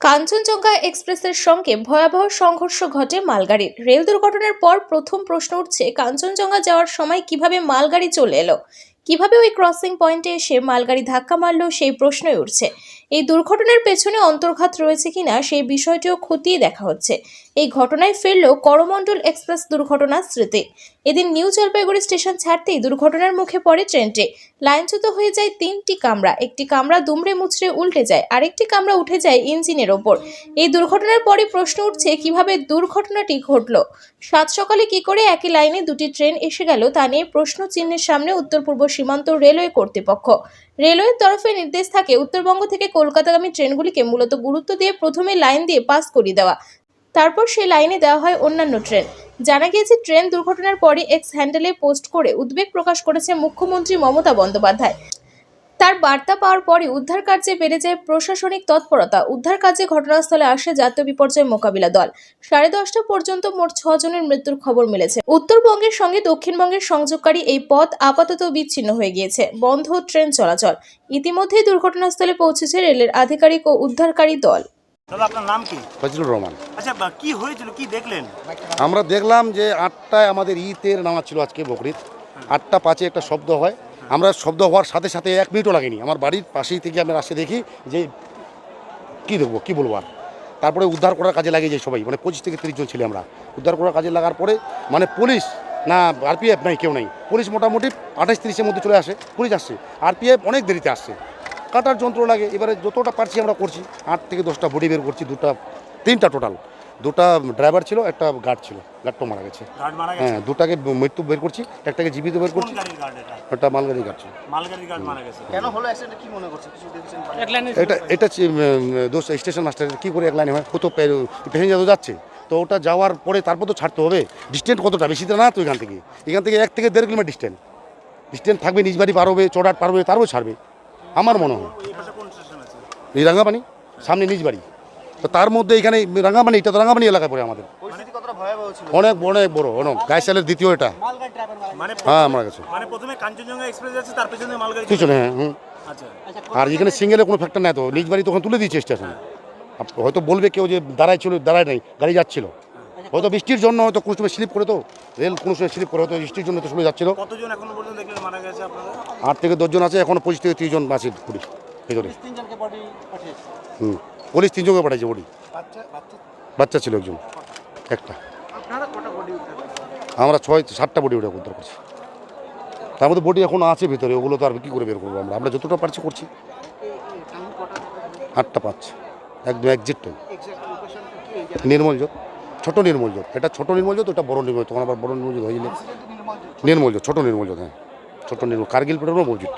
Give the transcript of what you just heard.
কাঞ্চনজঙ্ঘা এক্সপ্রেসের সঙ্গে ভয়াবহ সংঘর্ষ ঘটে মালগাড়ির। রেল দুর্ঘটনার পর প্রথম প্রশ্ন উঠছে, কাঞ্চনজঙ্ঘা যাওয়ার সময় কীভাবে মালগাড়ি চলে এলো? কীভাবে ওই ক্রসিং পয়েন্টে এসে মালগাড়ি ধাক্কা মারলো সেই প্রশ্নই উঠছে। এই দুর্ঘটনার পেছনে অন্তর্ঘাত রয়েছে কিনা সেই বিষয়টিও খতিয়ে দেখা হচ্ছে। এই ঘটনায় ফিরল করমণ্ডল এক্সপ্রেস দুর্ঘটনার স্মৃতি। এদিন নিউ জলপাইগুড়ি স্টেশন ছাড়তেই দুর্ঘটনার মুখে পড়ে ট্রেনটি। লাইনচ্যুত হয়ে যায় তিনটি কামরা। একটি কামরা দুমড়ে মুচড়ে উল্টে যায়, আরেকটি কামরা উঠে যায় ইঞ্জিনের ওপর। এই দুর্ঘটনার পরে প্রশ্ন উঠছে, কীভাবে দুর্ঘটনাটি ঘটলো? সাত সকালে কি করে একই লাইনে দুটি ট্রেন এসে গেল তা নিয়ে প্রশ্ন চিহ্নের সামনে উত্তর পূর্ব সীমান্ত রেলওয়ে কর্তৃপক্ষ। রেলওয়ের তরফে নির্দেশ থাকে, উত্তরবঙ্গ থেকে কলকাতাগামী ট্রেনগুলিকে মূলত গুরুত্ব দিয়ে প্রথমে লাইন দিয়ে পাস করিয়ে দেওয়া। তারপর সেই লাইনে দেওয়া হয় অন্যান্য ট্রেন। জানা গিয়েছে, ট্রেন দুর্ঘটনার পরে এক্স হ্যান্ডেলে পোস্ট করে উদ্বেগ প্রকাশ করেছে মুখ্যমন্ত্রী মমতা বন্দ্যোপাধ্যায়। তার বার্তা পাওয়ার পরই উদ্ধার কার্যে বেড়ে যায় প্রশাসনিক তৎপরতা। উদ্ধার কাজে ঘটনাস্থলে আসে জাতীয় বিপর্যয় মোকাবিলা দল। সাড়ে দশটা পর্যন্ত মোট ছজনের মৃত্যুর খবর মিলেছে। উত্তরবঙ্গের সঙ্গে দক্ষিণবঙ্গের সংযোগকারী এই পথ আপাতত বিচ্ছিন্ন হয়ে গিয়েছে। বন্ধ ট্রেন চলাচল। ইতিমধ্যেই দুর্ঘটনাস্থলে পৌঁছেছে রেলের আধিকারিক ও উদ্ধারকারী দল। দাদা আপনার নাম কি? ফজলুর রহমান। আচ্ছা কি হয়েছিল? কি দেখলেন? আমরা দেখলাম যে আটটায় আমাদের ঈদের নামাজ ছিল আজকে বকরিদ আটটা পাঁচে একটা শব্দ হয়। আমরা শব্দ হওয়ার সাথে সাথে এক মিনিটও লাগেনি। আমার বাড়ির পাশেই থেকে আমরা আসে দেখি যে কি দেখব কি বলব আর? তারপরে উদ্ধার করার কাজে লাগিয়ে যাই সবাই। মানে পঁচিশ থেকে তিরিশ জন ছিল আমরা। উদ্ধার করার কাজে লাগার পরে মানে পুলিশ, না, আরপিএফ নাই, কেউ নাই। পুলিশ মোটামুটি আঠাশ তিরিশের মধ্যে চলে আসে, পুলিশ আসছে। আরপিএফ অনেক দেরিতে আসছে। কাটার যন্ত্র লাগে। এবারে যতটা পারছি আমরা করছি। আট থেকে দশটা বডি বের করছি, দুটা, তিনটা টোটাল দুটা ড্রাইভার ছিল একটা গার্ড ছিল। গার্ডটা মারা গেছে। গার্ড মারা গেছে? হ্যাঁ দুটাকে মৃত্যু বের করছি একটাকে জীবিত বের করছি। ওটা মালগাড়ি গার্ড ছিল। মালগাড়ির গার্ড মারা গেছে। কেন হলো অ্যাক্সিডেন্ট কি মনে করছে? কিছু দেখেছেন এটা এটা দোষ স্টেশন মাস্টারের কী করে এক লাইনে হয়? কত প্যাসেঞ্জার তো যাচ্ছে। তো ওটা যাওয়ার পরে তারপর তো ছাড়তে হবে। ডিস্টেন্স কতটা? বেশি তো না তো এখান থেকে। এখান থেকে এক থেকে দেড় কিলোমিটার ডিস্টেন্স ডিস্টেন্স থাকবে নিজ বাড়ি পারবে চড়াট পার হবে তারপর ছাড়বে। আমার মনে হয়। এই পাশে কোন স্টেশন আছে? এই রাঙ্গাপানি সামনে নিজ বাড়ি। তো তার মধ্যে এখানে রাঙ্গাপানি এটা তো রাঙ্গাপানি এলাকায় পড়ে আমাদের। অনেক অনেক বড় অনেক। গাইসালের দ্বিতীয় এটা। মানে হ্যাঁ আমার মানে প্রথমে কাঞ্চনজঙ্ঘা এক্সপ্রেস যাচ্ছে তার পেছনে হ্যাঁ হুম। আচ্ছা। আর এখানে সিঙ্গেলের কোনো ফ্যাক্টর নাই তো। নিজ বাড়ি তখন তুলে দিয়েছে স্টেশনে হয়তো বলবে কেউ যে দাঁড়ায় ছিল দাঁড়ায় নাই গাড়ি যাচ্ছিল। হয়তো বৃষ্টির জন্য হয়তো কোনো সময় স্লিপ করে তো রেল কোনো সময় স্লিপ করে হয়তো বৃষ্টির জন্য তো সময় যাচ্ছিল। কতজন এখনও পর্যন্ত দেখলেন মারা গেছে আপনারা? আট থেকে দশজন আছে এখনও পঁচিশ থেকে তিরিশ জন আছে পুলিশ। বডি পাঠিয়েছে। হুম পুলিশ তিনজনকে পাঠাইছে বডি বাচ্চা ছিল? একজন। একটা? আমরা ছয় সাতটা বডি ওটা উদ্ধার করছি। তার মধ্যে বডি এখন আছে ভিতরে ওগুলো তো আর কী করে বের করব আমরা? আমরা যতটা পারছি করছি। আটটা পাঁচ। একদম একজিট টাইম নির্মল জোত ছোট নির্মল জোত এটা ছোট নির্মল জোত ওটা বড় নির্মল তখন আবার বড় নির্মল জোত হয়ে গেলে নির্মল নির্মল জোত ছোট নির্মল জোত হ্যাঁ। ছোট নির্মল কার্গিল পেট্রোল মসজিদ